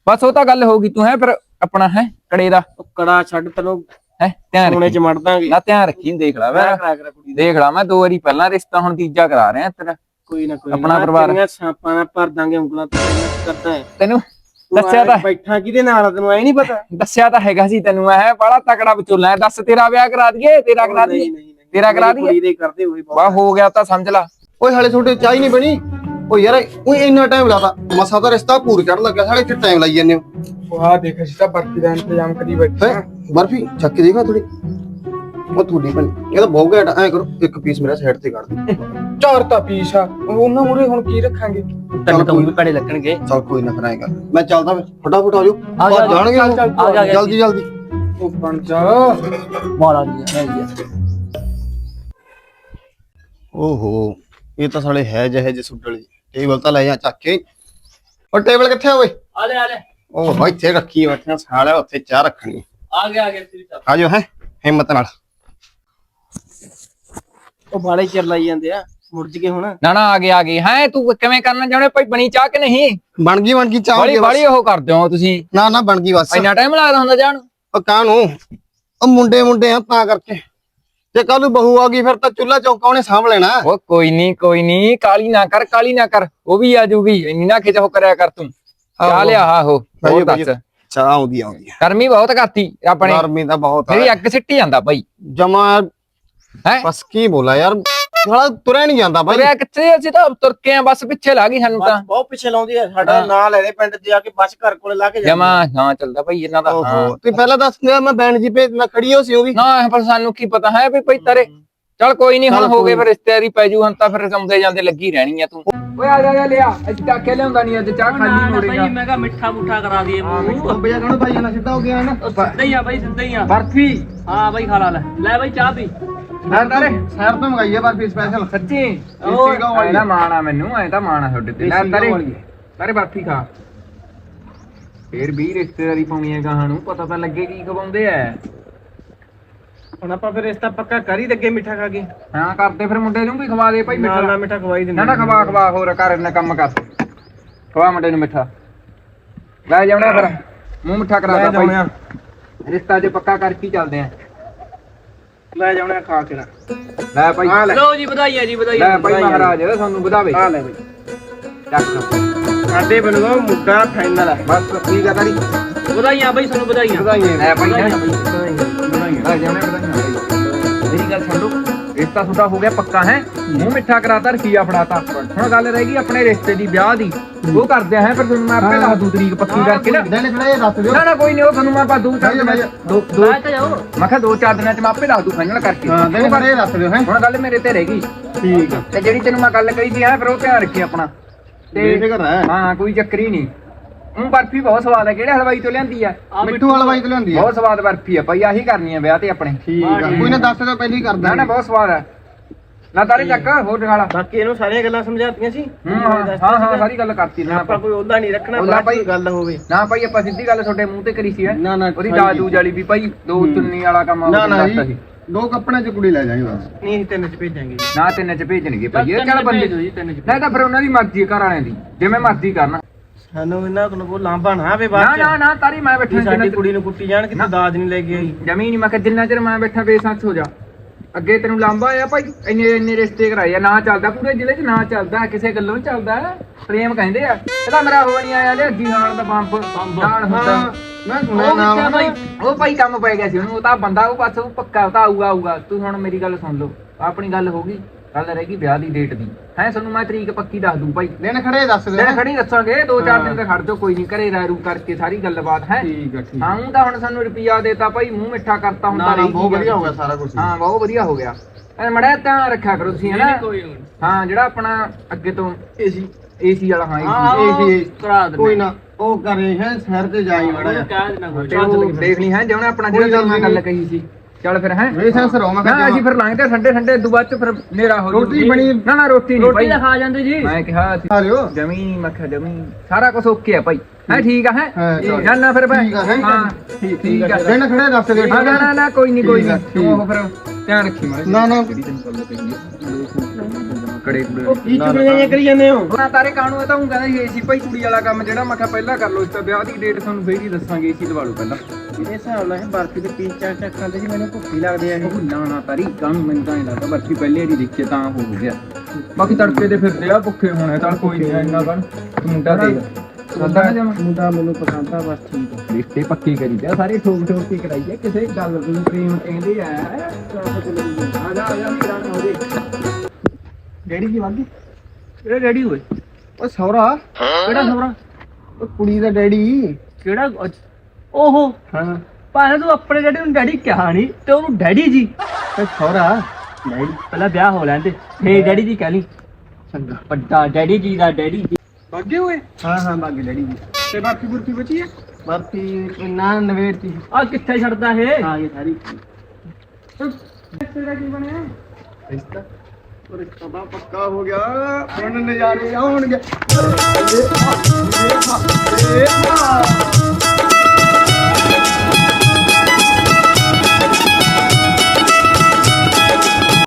ਬਸ ਉਹ ਤਾਂ ਗੱਲ ਹੋ ਗਈ ਤੂੰ ਹੈ ਫਿਰ ਆਪਣਾ ਹੈ ਕੜੇ ਦਾ? ਉਹ ਕੜਾ ਛੱਡ ਤੈਨੂੰ ਹੈ ਧਿਆਨ ਸੋਨੇ ਚ ਮੜ ਦਾਂਗੇ ਨਾ ਧਿਆਨ ਰੱਖੀ ਦੇਖ ਲੈ ਮੈਂ। ਦੇਖ ਲਾ ਮੈਂ ਦੋ ਵਾਰੀ ਪਹਿਲਾਂ ਰਿਸ਼ਤਾ ਹੁਣ ਤੀਜਾ ਕਰਾ ਰਿਹਾ ਤੇਰਾ। ਕੋਈ ਨਾ ਕੋਈ ਆਪਣਾ ਪਰਿਵਾਰ। ਸਾਪਾਂ ਨਾਲ ਭਰ ਦਾਂਗੇ ਉਂਗਲਾਂ ਤੇ ਕਰਦਾ ਹੈ। ਤੈਨੂੰ ਤੂੰ ਦੱਸਿਆ ਆਏਂ ਤਾਂ- ਬੈਠਾ ਕਿਹਦੇ ਨਾਲ ਆ, ਤੈਨੂੰ ਐ ਨਹੀਂ ਪਤਾ? ਦੱਸਿਆ ਤਾਂ ਹੈਗਾ ਸੀ ਤੈਨੂੰ ਮੈਂ ਬੜਾ ਤਕੜਾ ਵਿਚੋਲਾ ਹੈ। ਦੱਸ ਤੇਰਾ ਵਿਆਹ ਕਰਾ ਦਈਏ ਤੇਰਾ ਕਰਾ ਦਈਏ? ਨਹੀਂ, ਨਹੀਂ, ਨਹੀਂ। ਤੇਰਾ ਕਰਾ ਮੇਰੀ ਕੁੜੀ ਦੇ ਕਰਦੇ ਹੋਈ ਵਾਹ ਹੋ ਗਿਆ ਤਾਂ ਸਮਝ ਲਾ। ਓਏ ਹਾਲੇ ਛੋਟੇ ਚਾਹ ਹੀ ਨਹੀਂ ਬਣੀ? ਓ ਯਾਰ ਓਏ ਇੰਨਾ ਟਾਈਮ ਲਾਤਾ। ਮਸਾ ਦਾ ਰਿਸ਼ਤਾ ਪੂਰ ਚੜ ਲੱਗਾ ਸਾਡੇ ਇੱਥੇ ਟਾਈਮ ਲਾਈ ਜਾਂਦੇ ਹੋ। ਵਾਹ ਦੇਖ ਅਸੀਂ ਤਾਂ ਬਰਫੀ ਦਾ ਇੰਤਜ਼ਾਮ ਕਰੀ ਬੈਠੇ ਹੈ? ਬਰਫੀ? ਚੱਕ ਕੇ ਦੇਖਾ ਥੋੜੀ ਉਹ ਤੁਹਾਡੀ ਬਣੀ ਇਹ ਤਾਂ ਬਹੁਤ ਘੈਂਟ ਐ ਕਰੋ ਇੱਕ ਪੀਸ ਮੇਰਾ ਸਾਈਡ ਤੇ ਕਰ ਦੇ ਚਾਰ ਤਾਂ ਪੀਸ ਆ ਉਹਨਾਂ ਮੂਰੇ ਹੁਣ ਕੀ ਰੱਖਾਂਗੇ? ਤੈਨੂੰ ਤਾਂ ਉਹ ਵੀ ਭੜੇ ਲੱਗਣਗੇ। ਚਲ ਕੋਈ ਨਾ ਗੱਲ ਮੈਂ ਚੱਲਦਾ ਫਿਰ ਫਟਾਫਟ ਆ ਜਾਓ ਆ ਜਾ, ਜਾਣਗੇ ਜਾ, ਜਾ। ਜਲਦੀ ਜਲਦੀ। ਉਹ ਬਣ ਜਾ। ਮਾਲਾ ਨਹੀਂ ਹੈ ਓਹੋ ਇਹ ਤਾਂ ਸਾਲੇ ਹੈ ਜਿਹੇ ਜੇ ਸੁੱਡਲ। ਜੀ ਟੇਬਲ ਤਾਂ ਲੈ ਜਾ ਚੱਕ ਕੇ। ਉਹ ਟੇਬਲ ਕਿੱਥੇ ਆ ਓਏ? ਆ ਲੈ ਆ ਲੈ। ਬਾਈ ਇੱਥੇ ਰੱਖੀ ਬੈਠਾ ਸਾਲਿਆ ਉੱਥੇ ਚਾਹ ਰੱਖਣੀ। ਆ ਗਿਆ ਆ ਗਿਆ ਤੇਰੀ ਤਾਂ ਆਜੋ ਹੈ ਹਿੰਮਤ ਨਾਲ। ਉਹ ਬਾਲੇ ਚਿਰ ਲਾਈ ਜਾਂਦੇ ਆ ਮੁਰਜ ਕੇ ਹੁਣ। ਨਾ ਨਾ ਆ ਗਏ ਆ ਗਏ। ਹੈ ਤੂੰ ਕਿਵੇਂ ਕਰਨਾ ਚਾਹੁੰਦੇ ਭਾਈ ਬਣੀ ਚਾਹ ਕਿ ਨਹੀਂ? ਬਣ ਗਈ ਬਣ ਗਈ ਚਾਹ ਬੜੀ ਬਸ। ਬੜੀ ਉਹ ਕਰਦੇ ਹੋ ਤੁਸੀਂ। ਨਾ ਨਾ ਬਣ ਗਈ ਬਸ। ਇੰਨਾ ਟਾਈਮ ਲੱਗਦਾ ਹੁੰਦਾ ਜਾਣ? ਉਹ ਕਾਹਨੂੰ? ਉਹ ਮੁੰਡੇ ਮੁੰਡੇ ਆ ਤਾਂ ਕਰਕੇ। ਜੇ ਕੱਲ ਨੂੰ ਬਹੂ ਆ ਗਈ ਫਿਰ ਤਾਂ ਚੁੱਲਾ ਚੌਕਾ ਉਹਨੇ ਸਾਂਭ ਲੈਣਾ। ਉਹ ਕੋਈ ਨਹੀਂ ਕੋਈ ਨਹੀਂ ਕਾਲੀ ਨਾ ਕਰ ਕਾਲੀ ਨਾ ਕਰ। ਉਹ ਵੀ ਆ ਜੂਗੀ ਇੰਨੀ ਨਾ ਖਿਚ ਕਰਿਆ ਕਰ ਤੂੰ। ਚਾਹ ਆਹੋ। ਲਿਆ ਆਹੋ ਹੋਰ ਭਾਈ, ਦੱਸ। ਚਾਹ ਆਉਂਦੀ ਆਉਂਦੀ। ਗਰਮੀ ਬਹੁਤ ਕਰਤੀ ਆਪਣੇ। ਗਰਮੀ ਤਾਂ ਬਹੁਤ ਮੇਰੀ ਆ ਅੱਗ ਸਿੱਟੀ ਜਾਂਦਾ ਭਾਈ। ਜਮਾ ਹੈ? ਬਸ ਕੀ ਬੋਲਾ ਯਾਰ ਸਾਲਾ ਤੁਰਿਆ ਨਹੀਂ ਜਾਂਦਾ ਬਾਈ। ਤੁਰਿਆ ਕਿੱਥੇ ਅਸੀਂ ਤਾਂ ਤੁਰ ਕੇ ਆ ਬਸ ਪਿੱਛੇ ਲਾ ਗਈ ਸਾਨੂੰ ਤਾਂ। ਬਹੁਤ ਪਿੱਛੇ ਲਾਉਂਦੀ ਆ ਸਾਡਾ ਹਾਂ। ਨਾਂ ਲੈ ਦੇ ਪਿੰਡ 'ਚ ਜਾ ਕੇ ਬੱਸ ਘਰ ਕੋਲੇ ਲਾ ਕੇ ਜਮਾ ਨਾ ਚੱਲਦਾ ਭਾਈ ਇਹਨਾਂ ਦਾ ਹਾਂ। ਤੂੰ ਪਹਿਲਾਂ ਦੱਸ ਦਿਆ ਮੈਂ ਬੈਣ ਜੀ ਭੇਜਣਾ ਖੜੀ ਹੋ ਸੀ ਉਹ ਵੀ। ਨਾ ਪਰ ਸਾਨੂੰ ਕੀ ਪਤਾ ਹੈ ਵੀ ਭਾਈ ਤੇਰੇ। ਚੱਲ ਕੋਈ ਨਹੀਂ ਹੁਣ ਹੋ ਗਏ ਫਿਰ ਰਿਸ਼ਤੇਦਾਰੀ ਪੈ ਜੂ ਹੁਣ ਤਾਂ ਫਿਰ ਆਉਂਦੇ ਜਾਂਦੇ ਲੱਗੀ ਰਹਿਣੀ ਆ ਤੂੰ। ਓਏ ਆ ਜਾ ਜਾ ਲਿਆ। ਅੱਜ ਤੱਕ ਕੇ ਲਿਆਉਂਦਾ ਨਹੀਂ ਅੱਜ ਚਾਹ ਖਾਲੀ ਭਾਈ ਮੈਂ ਕਿਹਾ ਮਿੱਠਾ ਮੁੱਠਾ ਕਰਾ ਦਈਏ ਮੂੰਹ ਬੱਬੇ ਜਾਣਾ ਭਾਈ ਜਾਣਾ ਸਿੱਧਾ ਹੋ ਗਿਆ ਨਾ। ਸਿੱਧਾ ਹੀ ਆ ਬਾਈ ਸਿੱਧਾ ਹੀ ਆ। ਬਰਫੀ। ਹਾਂ ਬਾਈ ਖਾ ਲਾ ਲੈ। ਲੈ ਬਾਈ ਚਾਹ ਪੀ। ਮੈਂ ਤਾਰੇ ਸ਼ਹਿਰ ਤੋਂ ਮੰਗਾਈ ਆ ਬਰਫੀ ਸਪੈਸ਼ਲ ਸੱਚੀ? ਦੇਸੀ ਗਾਉਂ ਵਾਲੀ। ਐਦਾ ਮਾਣ ਆ ਮੈਨੂੰ ਐ ਤਾਂ ਮਾਣ ਆ ਤੁਹਾਡੇ ਤੇ। ਲੈ ਦੇਸੀ ਤਾਰੇ ਗਾਉਂ ਵਾਲੀ। ਤਾਰੇ ਬਰਫੀ ਖਾ। ਫੇਰ ਵੀ ਰਿਸ਼ਤੇਦਾਰੀ ਪਾਉਣੀ ਹੈ ਗਾਹਾਂ ਨੂੰ ਪਤਾ ਤਾਂ ਲੱਗੇ ਕੀ ਖਵਾਉਂਦੇ ਐ। ਹੁਣ ਆਪਾਂ ਫਿਰ ਇਸ ਤਾਂ ਪੱਕਾ ਕਰ ਹੀ ਲੱਗੇ ਮਿੱਠਾ ਖਾ ਕੇ। ਹਾਂ ਕਰਦੇ ਫਿਰ ਮੁੰਡੇ ਨੂੰ ਵੀ ਖਵਾ ਦੇ ਭਾਈ ਨਾਲ ਨਾਲ ਮਿੱਠਾ ਮਿੱਠਾ ਖਵਾਈ ਦਿੰਦੇ ਨਾ ਨਾ ਖਵਾ ਖਵਾ ਹੋਰ ਕਰ ਇਹਨਾਂ ਕੰਮ ਕਰ। ਖਵਾ ਮੁੰਡੇ ਨੂੰ ਮਿੱਠਾ। ਲੈ ਜਾਉਣਾ ਫਿਰ। ਮੂੰਹ ਮਿੱਠਾ ਕਰਾ ਲੈ ਦਾ ਭਾਈ। ਰਿਸ਼ਤਾ ਜੇ ਪੱਕਾ ਕਰਕੇ ਚੱਲਦੇ ਆ। ਲੈ ਜਾਉਣਾ ਖਾ ਕੇ ਨਾ। ਲੈ ਭਾਈ। ਆ ਲੈ। ਲਓ ਜੀ ਵਧਾਈਆਂ ਜੀ ਵਧਾਈਆਂ ਲੈ ਭਾਈ ਮਹਾਰਾਜ ਤੁਹਾਨੂੰ ਵਧਾਵੇ। ਆ ਲੈ ਬਈ। ਚੱਕ ਸਾਡੇ ਬਣੂਗਾ ਮੁੱਦਾ ਫਾਈਨਲ ਆ ਬਸ ਠੀਕ ਆ ਤਾਰੀ ਵਧਾਈਆਂ ਬਾਈ ਤੁਹਾਨੂੰ ਵਧਾਈਆਂ। ਲੈ ਭਾਈ ਵਧਾਈਆਂ ਲੈ ਜਾਉਣੇ ਵਧਾਈਆਂ ਭਾਈ ਮੇਰੀ ਗੱਲ ਸੁਣ ਲਓ ਰਿਸ਼ਤਾ ਤੁਹਾਡਾ ਹੋ ਗਿਆ ਪੱਕਾ ਹੈ? ਮੂੰਹ ਮਿੱਠਾ ਕਰਾਤਾ ਰਖੀਆ ਫੜਾਤਾ। ਹੁਣ ਗੱਲ ਰਹਿ ਗਈ ਆਪਣੇ ਰਿਸ਼ਤੇ ਦੀ ਵਿਆਹ ਦੀ। ਉਹ ਕਰਦੇ ਆ ਫਿਰ ਤੁਹਾਨੂੰ ਮੈਂ ਆਪੇ ਦੱਸ ਦੂ ਤਰੀਕ ਪੱਕੀ ਕਰਕੇ ਨਾ। ਦਿਨ ਖੜਾ ਇਹ ਦੱਸ ਦਿਓ। ਨਾ ਨਾ ਕੋਈ ਨਹੀਂ ਉਹ ਤੁਹਾਨੂੰ ਮੈਂ ਪਾ ਦੂ ਚਾਰ ਦਿਨਾਂ ਚ ਦੋ ਦੋ ਤਾਂ ਮੈਂ ਕਿਹਾ ਦੋ ਚਾਰ ਦਿਨਾਂ ਚ ਮੈਂ ਆਪੇ ਦੱਸ ਦੂ ਫਾਈਨਲ ਕਰਕੇ। ਹਾਂ ਦਿਨ ਖੜਾ ਇਹ ਦੱਸ ਦਿਓ ਹੈ? ਹੁਣ ਗੱਲ ਮੇਰੇ ਤੇ ਰਹਿ ਗਈ। ਠੀਕ ਆ। ਤੇ ਜਿਹੜੀ ਤੈਨੂੰ ਮੈਂ ਗੱਲ ਕਹੀ ਸੀ ਹੈ ਫਿਰ ਉਹ ਧਿਆਨ ਰੱਖੀ ਆਪਣਾ। ਬੇਫਿਕਰ ਹੈ ਹਾਂ ਕੋਈ ਚੱਕਰ ਹੀ ਨਹੀਂ। ਉਹ ਬਰਫੀ ਬਹੁਤ ਸਵਾਦ ਹੈ। ਕਿਹੜੇ ਹਲਵਾਈ ਤੋਂ ਲਿਆਂਦੀ ਆ? ਮਿੱਠੂ ਵਾਲਾ ਬਾਈ ਤੋਂ ਲਿਆਂਦੀ ਆ। ਬਹੁਤ ਸਵਾਦ ਬਰਫੀ ਆ ਭਾਈ ਆਹੀ ਕਰਨੀ ਆ ਵਿਆਹ ਤੇ ਆਪਣੇ। ਠੀਕ ਆ। ਕੋਈ ਨਾ ਦੱਸ ਦਿਓ ਪਹਿਲੀ ਕਰ ਨਾ ਨਾ ਬਹੁਤ ਸਵਾਦ ਹੈ ਨਾ ਤਾਰੇ ਚੱਕ ਹੋਰ ਦਿਖਾਲਾ ਬਾਕੀ ਇਹਨੂੰ ਸਾਰੀਆਂ ਗੱਲਾਂ ਸਮਝਾਤੀਆਂ ਸੀ। ਹਾਂ ਹਾਂ ਹਾਂ ਸਾਰੀ ਗੱਲ ਕਰਤੀ ਨਾ ਆਪਾਂ ਕੋਈ ਉਹਦਾ ਨਹੀਂ ਰੱਖਣਾ ਉਹਦਾ ਬਾਅਦ ਭਾਈ- ਗੱਲ ਹੋਵੇ। ਨਾ ਭਾਈ ਆਪਾਂ ਸਿੱਧੀ ਗੱਲ ਤੁਹਾਡੇ ਮੂੰਹ ਤੇ ਕਰੀ ਸੀ ਹੈ ਨਾ, ਨਾ, ਉਹਦੀ ਹਾਂਜੀ। ਦਾਦੂ ਵਾਲੀ ਵੀ ਭਾਈ ਦੋ ਚੁੰਨੀ ਵਾਲਾ ਕੰਮ ਨਾ ਨਾ ਜੀ ਦੋ ਕੱਪੜਿਆਂ ਚ ਕੁੜੀ ਲੈ ਜਾਣੀ ਬਸ। ਨਹੀਂ ਅਸੀਂ ਤਿੰਨ ਚ ਭੇਜਾਂਗੇ। ਜੀ ਨਾ ਤਿੰਨ ਚ ਭੇਜਣਗੇ ਭਾਈ ਇਹ ਤਿੰਨ ਕਿਹੜਾ ਚ ਬੰਦੇ ਚ ਨਹੀਂ ਤਾਂ ਫਿਰ ਉਹਨਾਂ ਦੀ ਮਰਜ਼ੀ ਹੈ ਘਰ ਵਾਲਿਆਂ ਦੀ। ਜਿਵੇਂ ਮਰਜ਼ੀ ਕਰਨਾ। ਸਾਨੂੰ ਇਹਨਾਂ ਕੋਲ ਕੋਈ ਲਾਂਭਾ ਨਾ ਆਵੇ ਨਾ ਬਾਅਦ ਨਾ ਨਾ ਤਾਰੀ ਮੈਂ ਬੈਠਾ ਸਾਡੀ ਜਿੰਨਾ ਕੁੜੀ ਨੂੰ ਕੁੱਟੀ ਜਾਣ ਕਿ ਤੂੰ ਦਾਜ ਨਹੀਂ ਲੈ ਕੇ ਆਈ। ਜਮੀਨ ਮੈਂ ਕਿਹਾ ਜਿੰਨਾ ਚਿਰ ਮੈਂ ਬੈਠਾ ਬੇਸੱਚ ਹੋ ਜਾ। ਅੱਗੇ ਤੈਨੂੰ ਲਾਂਬਾ ਆ ਭਾਈ ਇੰਨੇ ਇੰਨੇ ਰਿਸ਼ਤੇ ਕਰਾਏ ਆ ਨਾ ਚੱਲਦਾ ਪੂਰੇ ਜ਼ਿਲ੍ਹੇ 'ਚ ਨਾ ਚੱਲਦਾ ਕਿਸੇ ਗੱਲੋਂ ਹੀ ਚੱਲਦਾ। ਪ੍ਰੇਮ ਕਹਿੰਦੇ ਆ। ਇਹਦਾ ਮੇਰਾ ਹੋ ਨਹੀਂ ਆਇਆ ਲੈ ਅੱਗੀ ਹਾਲ ਦਾ ਬੰਬ ਨਾਲ ਹੁੰਦਾ। ਮੈਂ ਸੁਣਿਆ ਉਹ ਨਾਮ ਭਾਈ ਕੰਮ ਪੈ ਗਿਆ ਸੀ ਉਹਨੂੰ ਉਹ ਤਾਂ ਬੰਦਾ ਉਹ ਪਾਸੇ ਪੱਕਾ ਉਹ ਤਾਂ ਆਊਗਾ ਆਊਗਾ। ਤੂੰ ਹੁਣ ਮੇਰੀ ਗੱਲ ਸੁਣ ਲਓ। ਆਪਣੀ ਗੱਲ ਹੋ ਗਈ। ਗੱਲ ਰਹਿ ਗਈ ਵਿਆਹ ਦੀ ਡੇਟ ਦੀ। ਹੈ ਤੁਹਾਨੂੰ ਮੈਂ ਤਰੀਕ ਪੱਕੀ ਦੱਸ ਦੂੰ ਭਾਈ। ਦਿਨ ਖੜੇ ਦੱਸ ਦਿਓ ਦਿਨ ਖੜੀ ਦੱਸਾਂਗੇ ਦੋ ਚਾਰ ਦਿਨ ਤੇ ਖੜ ਜਾਓ ਕੋਈ ਨਹੀਂ ਘਰੇ ਰਹਿ ਰੂ ਕਰਕੇ ਸਾਰੀ ਗੱਲਬਾਤ ਹੈ। ਠੀਕ ਆ ਠੀਕ ਹਾਂ ਊਂ ਤਾਂ ਹੁਣ ਸਾਨੂੰ ਰੁਪਿਆ ਦੇਤਾ ਭਾਈ ਮੂੰਹ ਮਿੱਠਾ ਕਰਤਾ ਹੁਣ ਨਾ ਤਾਂ ਨਾ ਰਹੀ ਬਹੁਤ ਵਧੀਆ। ਹੋ ਗਿਆ ਸਾਰਾ ਕੁਝ ਹਾਂ ਬਹੁਤ ਵਧੀਆ ਹੋ ਗਿਆ। ਐ ਮੜਾ ਧਿਆਨ ਰੱਖਿਆ ਕਰੋ ਤੁਸੀਂ ਹਨਾ ਹਾਂ। ਜਿਹੜਾ ਆਪਣਾ ਅੱਗੇ ਤੋਂ ਏਸੀ। ਏਸੀ ਵਾਲਾ ਹਾਂ ਏਸੀ। ਇਹ- ਕਰਾ ਦੇ ਕੋਈ ਨਾ ਉਹ ਕਰੇ ਹੈ ਸ਼ਹਿਰ ਤੇ ਜਾਈ ਮੜਾ ਕਹਿ ਦੇਣਾ ਕੋਈ ਦੇਖ ਲਈ ਹੈ ਜਿਉਣਾ ਆਪਣਾ ਜਿਹੜਾ ਕੋਈ ਗੱਲ ਤੇਰੇ ਨਾਲ ਨਹੀਂ। ਗੱਲ ਕਹੀ ਸੀ। ਚੱਲ ਫਿਰ ਹੈ। ਮੇਰੇ ਸੈਂਸਰ ਹੋ ਮੈਂ ਨਾ ਕਿਹਾ ਅਸੀਂ ਫਿਰ ਲੰਘਦੇ ਠੰਡੇ ਠੰਡੇ ਦੂ ਬਾਅਦ ਚ ਫਿਰ ਨੇਰਾ ਹੋ ਰੋਟੀ। ਬਣੀ- ਨਾ ਨਾ ਰੋਟੀ ਨਹੀਂ ਰੋਟੀ ਭਾਈ। ਤਾਂ ਖਾ ਜਾਂਦੇ ਜੀ। ਮੈਂ ਕਿਹਾ ਸੀ ਆ ਲਿਓ। ਜਮੀ ਮੱਖਾ ਜਮੀ ਸਾਰਾ ਕੁਝ ਓਕੇ ਆ ਭਾਈ। ਹੈ ਠੀਕ ਆ ਹੈ। ਜਾਨਾ ਫਿਰ ਭਾਈ ਹੈ। ਹਾਂ ਠੀਕ ਠੀਕ ਆ। ਦਿਨ ਖੜੇ ਦੱਸ ਹਾਂ ਨਾ ਨਾ ਨਾ ਕੋਈ ਨਹੀਂ ਕੋਈ ਨਹੀਂ ਤੂੰ ਉਹ ਫਿਰ ਧਿਆਨ ਰੱਖੀ ਮਾਰੇ ਨਾ ਨਾ। ਕੜੇ ਕੁੜੇ। ਕੀ ਚੁਗਲੀਆਂ ਕਰੀ ਜਾਂਦੇ ਹੋ? ਨਾ ਤਾਰੇ ਕਾਣੂ ਇਹ ਤਾਂ ਉਹ ਕਹਿੰਦਾ ਸੀ ਏਸੀ ਭਾਈ ਕੁੜੀ ਵਾਲਾ ਕੰਮ ਜਿਹੜਾ। ਮੈਂ ਕਿਹਾ ਪਹਿਲਾਂ ਕਰ ਲਓ ਇਸ ਤਾਂ ਵਿਆਹ ਦੀ ਡੇਟ ਤੁਹਾਨੂੰ ਫੇਰ ਹੀ ਦੱਸਾਂਗੇ ਏਸੀ ਲਵਾ ਲਓ ਪਹਿਲਾਂ। ਇਹ ਹਿਸਾਬ ਨਾਲ ਇਹ ਬਰਫੀ ਤੇ ਪੀਸ ਚਾਰ ਚੱਕ ਖਾਂਦੇ ਸੀ ਮੈਨੂੰ ਭੁੱਖੀ ਲੱਗਦੀ ਆ ਇਹ। ਉਹ ਨਾ ਨਾ ਤਾਰੀ ਕਾਣੂ ਮੈਨੂੰ ਤਾਂ ਨਹੀਂ ਲੱਗਦਾ ਬਰਫੀ ਪਹਿਲੇ ਵਾਰੀ ਦੇਖੇ ਤਾਂ ਉਹ ਹੋ ਗਿਆ। ਬਾਕੀ ਤੜਕੇ ਦੇ ਫਿਰਦੇ ਆ ਭੁੱਖੇ ਹੋਣੇ ਚੱਲ ਕੋਈ ਨਹੀਂ ਇੰਨਾ ਕਰ ਤੂੰ ਮੁੰਡਾ ਦੇਖ ਜਮਾ ਮੁੰਡਾ ਮੈਨੂੰ ਪਸੰਦ ਆ ਬਸ ਠੀਕ ਆ। ਰਿਸ਼ਤੇ ਪੱਕੇ ਕਰੀ ਜਾ ਸਾਰੇ ਠੋਕ ਠੋਕ ਕੇ ਕਰਾਈਏ ਕਿਸੇ ਗੱਲ ਨੂੰ ਪ੍ਰੇਮ ਕਹਿੰਦੇ ਆ। ਆ ਜਾ ਆ ਜਾ ਮੇਰਾ ਹੋ ਜੇ ਡੈਡੀ ਜੀ ਵਾਗੀ? ਕਿਹੜਾ ਡੈਡੀ ਹੋਏ ਉਹ ਸੌਰਾ ਕਿਹੜਾ ਖਬਰਾਂ ਉਹ ਕੁੜੀ ਦਾ ਡੈਡੀ। ਕਿਹੜਾ ਓਹੋ। ਹਾਂ। ਭਾਵੇਂ ਤੂੰ ਆਪਣੇ ਡੈਡੀ ਨੂੰ ਡੈਡੀ ਕਿਹਾ ਨਹੀਂ ਤੇ ਉਹਨੂੰ ਡੈਡੀ ਜੀ। ਉਹ ਸੌਰਾ ਡੈਡੀ ਪਹਿਲਾਂ ਵਿਆਹ ਹੋ ਲੈਂਦੇ ਫੇਰ ਡੈਡੀ ਜੀ ਕਹਿ ਲਈ। ਚੰਗਾ। ਵੱਡਾ ਡੈਡੀ ਜੀ ਦਾ ਡੈਡੀ ਜੀ। ਵਾਗੇ ਹੋਏ ਹਾਂ ਹਾਂ ਬਾਗੀ ਡੈਡੀ ਜੀ। ਤੇ ਬਰਫੀ ਬੁਰਫੀ ਬਚੀ ਆ? ਬਰਫੀ ਨਾ ਨਵੇੜਤੀ ਆ ਕਿੱਥੇ ਛੱਡਦਾ ਇਹ? ਹਾਂ ਇਹ ਸਾਰੀ। ਤੇਰਾ ਕੀ ਬਣਿਆ ਰਿਸ਼ਤਾ? ਰਿਸ਼ਤਾ ਤਾਂ ਪੱਕਾ ਹੋ ਗਿਆ? ਹੁਣ ਨਜ਼ਾਰੇ ਆਉਣਗੇ। ਇਹ ਆ, ਇਹ ਆ,